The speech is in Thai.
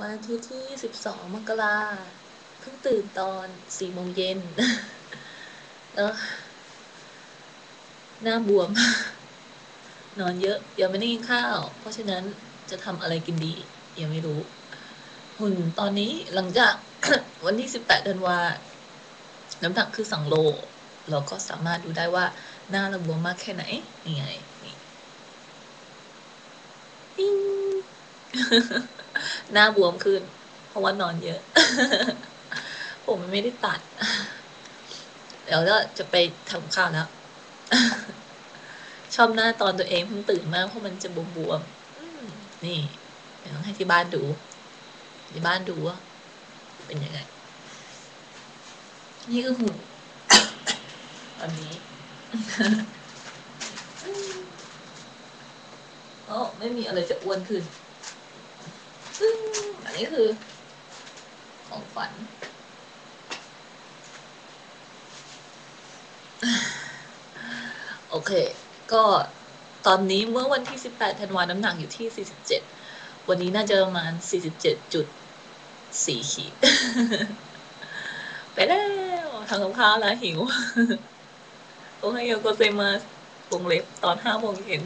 วันอาทิตย์ที่ 12 มกราเพิ่งตื่นตอน4โมงเย็นแล้วหน้าบวม นอนเยอะ ยังไม่ได้กินข้าว เพราะฉะนั้นจะทำอะไรกินดี ยังไม่รู้ หุ่นตอนนี้หลังจากวันที่ 18ธันวาน้ำหนักคือ 2 โล เราก็สามารถดูได้ว่าหน้าเราบวมมากแค่ไหน นี่ไง นี่ปิ้ง หน้าบวมขึ้น เพราะว่านอนเยอะ ผมไม่ได้ตัด เดี๋ยวก็จะไปทำข้าวแล้ว ชอบหน้าตอนตัวเองเพิ่งตื่นมากเพราะมันจะบวมๆอืมนี่เดี๋ยวต้องให้ที่บ้านดู ที่บ้านดูว่าเป็นยังไง นี่คือหุ่นตอนนี้โอ้ไม่มีอะไรจะอ้วนขึ้น ซึ่งอันนี้คือ ของฝันโอเค ก็ตอนนี้เมื่อวันที่ 18ธันวาน้ำหนักอยู่ที่ 47 วันนี้น่าจะประมาณ 47.4 ขีด ไปแล้วทำกับข้าวแล้วหิว โอเคโยโกเซมาสวงเล็บตอน5โมงเย็น